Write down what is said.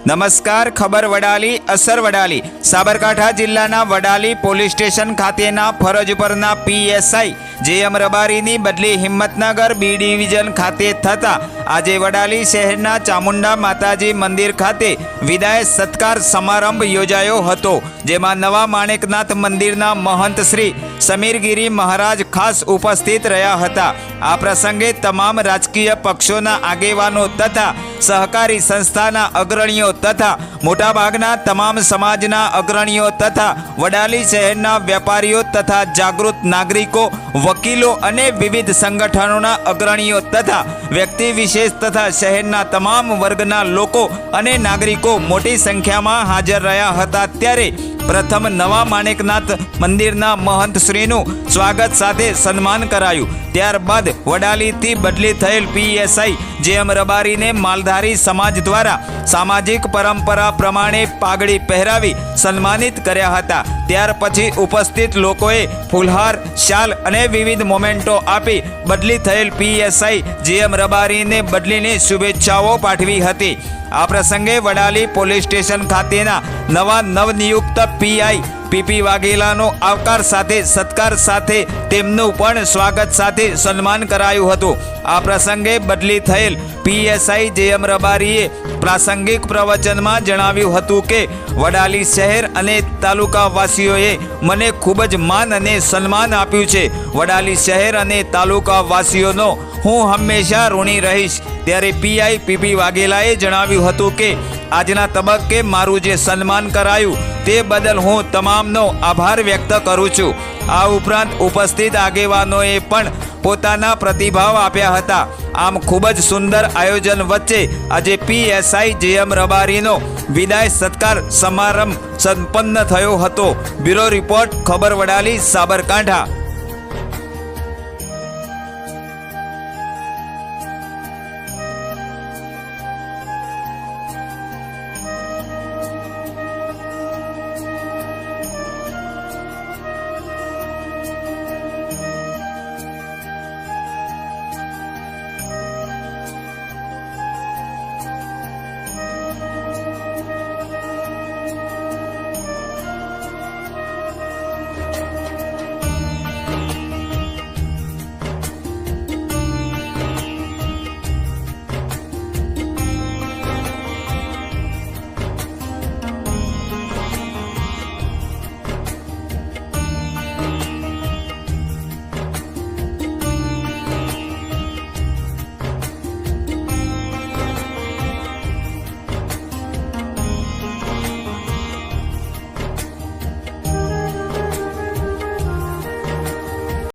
નમસ્કાર, ખબર વડાલી, અસર વડાલી. સાબરકાંઠા જિલ્લાના વડાલી પોલીસ સ્ટેશન ખાતેના ફરજ પરના પીએસઆઈ જે એમ રબારીની બદલી હિંમતનગર બી ડિવિઝન ખાતે થતા આજે વડાલી શહેરના ચામુંડા માતાજી મંદિર ખાતે વિદાય સત્કાર સમારંભ યોજાયો હતો, જેમાં નવા માણેકનાથ મંદિરના મહંત શ્રી સમીરગીરી મહારાજ ખાસ ઉપસ્થિત રહ્યા હતા. આ પ્રસંગે તમામ રાજકીય પક્ષોના આગેવાનો તથા સહકારી સંસ્થાના અગ્રણીઓ તથા મોટાભાગના તમામ સમાજના અગ્રણીઓ તથા વડાલી શહેરના વેપારીઓ તથા જાગૃત નાગરિકો, વકીલો અને વિવિધ સંગઠનોના અગ્રણીઓ તથા વ્યક્તિ વિશેષ તથા શહેરના તમામ વર્ગના લોકો અને નાગરિકો મોટી સંખ્યામાં હાજર રહ્યા હતા ત્યારે પ્રથમ નવા માણેકનાથ મંદિરના મહંત શ્રીનું સ્વાગત સાથે સન્માન કરાયું. ત્યારબાદ વડાલીથી બદલી થયેલ પીએસઆઈ જે એમ રબારીને માલધારી સમાજ દ્વારા સામાજિક પરંપરા પ્રમાણે પાઘડી પહેરાવી સન્માનિત કર્યા હતા. ત્યાર પછી ઉપસ્થિત લોકોએ ફુલહાર, શાલ અને વિવિધ મોમેન્ટો આપી બદલી થયેલ પીએસઆઈ જે એમ રબારીને બદલીની શુભેચ્છાઓ પાઠવી હતી. આ પ્રસંગે વડાલી પોલીસ સ્ટેશન ખાતેના નવા નવનિયુક્ત પીઆઈ પીપી વાઘેલાનો આવકાર સાથે, સત્કાર સાથે, તેમનું પણ સ્વાગત સાથે સન્માન કરાયું હતું. આ પ્રસંગે બદલી થયેલ પીએસઆઈ જે એમ રબારીએ પ્રાસંગિક પ્રવચનમાં જણાવ્યું હતું કે, વડાલી શહેર અને તાલુકાવાસીઓએ મને ખૂબ જ માન અને સન્માન આપ્યું છે. વડાલી શહેર અને તાલુકાવાસીઓનો હું હંમેશા ઋણી રહીશ. ત્યારે પીઆઈ પીપી વાઘેલાએ જણાવ્યું હતું કે, આજના તબક્કે મારું જે સન્માન કરાયું તે બદલ હું તમામનો આભાર વ્યક્ત કરું છું. આ ઉપરાંત ઉપસ્થિત આગેવાનોએ પણ પોતાના પ્રતિભાવ આપ્યા હતા. આમ ખૂબ જ સુંદર આયોજન વચ્ચે આજે પીએસઆઈ જેએમ રબારીનો વિદાય સત્કાર સમારંભ સંપન્ન થયો હતો. બ્યુરો રિપોર્ટ, ખબર વડાલી, સાબરકાંઠા.